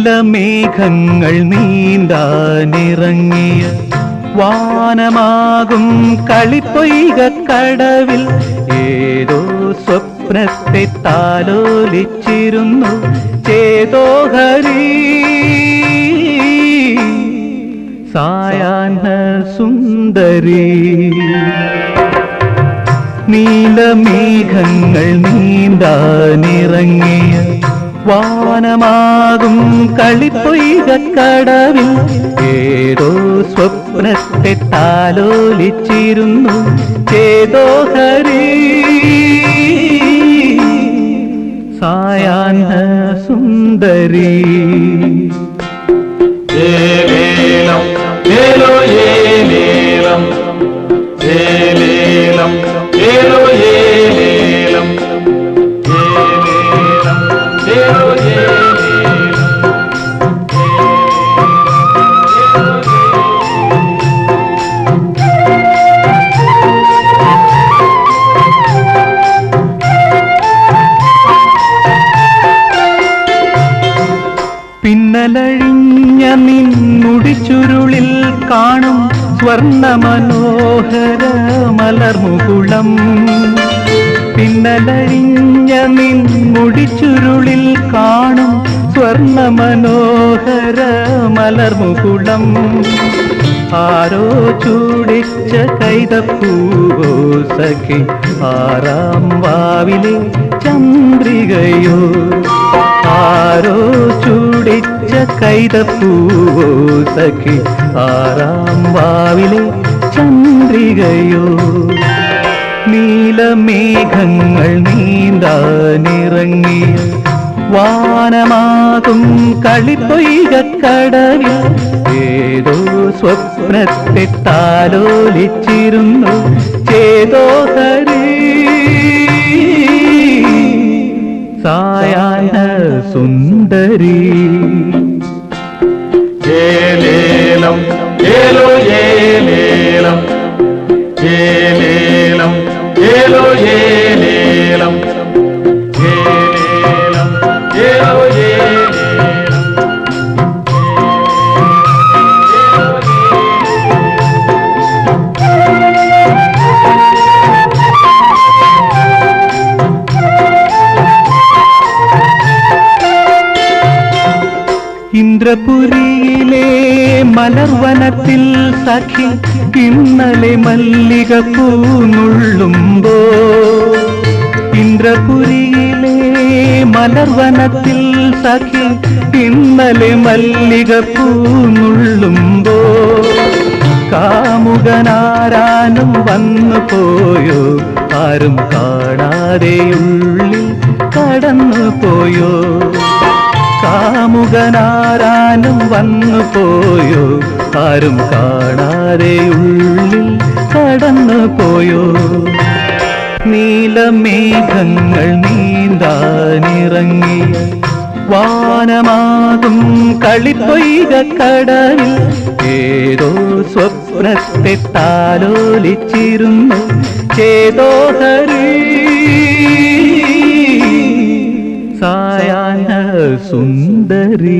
നീലമേഘങ്ങൾ നീന്താനിറങ്ങിയ വാനമാകും കളിപ്പൊയ്ക കടവിൽ. ഏതോ സ്വപ്നത്തെ താലോലിച്ചിരുന്നു ചേതോഹരി. സായാഹ്ന സുന്ദരി. നീലമേഘങ്ങൾ നീന്താനിറങ്ങിയ വാനമാകും കളിപ്പൊയ്ക കടവിൽ. ഏതോ സ്വപ്നത്തെ താലോലിച്ചിരുന്നു ചേതോ ഹരി. സായാഹ്ന സുന്ദരി. പിന്നലഴിഞ്ഞ നിന്നുടിച്ചുരുളിൽ കാണും സ്വർണ മനോഹര മലർമുകുളം പിന്നലഴിഞ്ഞ നിന്നുടിച്ചുരുളിൽ കാണും സ്വർണ മനോഹര മലർമുകുളം. ആരോ ചൂടിച്ച കൈതപ്പൂവോ സഖി ആറാം വാവിലെ ചന്ദ്രികയോ. ആരോ ചൂടിച്ച കൈതപ്പൂവോ സഖി ആറാം വാവിലെ ചന്ദ്രികയോ. നീലമേഘങ്ങൾ നീന്താനിറങ്ങിയ വാനമാകും കളിപ്പൊയ്ക ഏതോ സ്വപ്നത്തെ താലോലിച്ചിരുന്നു. ചേതോ Hallelujah. ഇന്ദ്രപുരിയിലെ മലർവനത്തിൽ സഖി ഇന്നലെ മല്ലിക പൂന്നുള്ളുമ്പോ ഇന്ദ്രപുരിയിലെ മലർവനത്തിൽ സഖി ഇന്നലെ മല്ലിക പൂന്നുള്ളുമ്പോ കാമുകനാരാനും വന്നു പോയോ? ആരും കാണാതെ ഉള്ളിൽ കടന്നു പോയോ? കാമുകനാരാനും വന്നു പോയോ ആരും കാണാതെ ഉള്ളിൽ കടന്നു പോയോ നീലമേഘങ്ങൾ നീന്താനിറങ്ങി. വാനമാകും കളിപ്പൊയ്ക കടലിൽ. ഏതോ സ്വപ്നത്തെ താലോലിച്ചിരുന്നു. ചേതോ ഹരി. സായാഹ്ന സുന്ദരി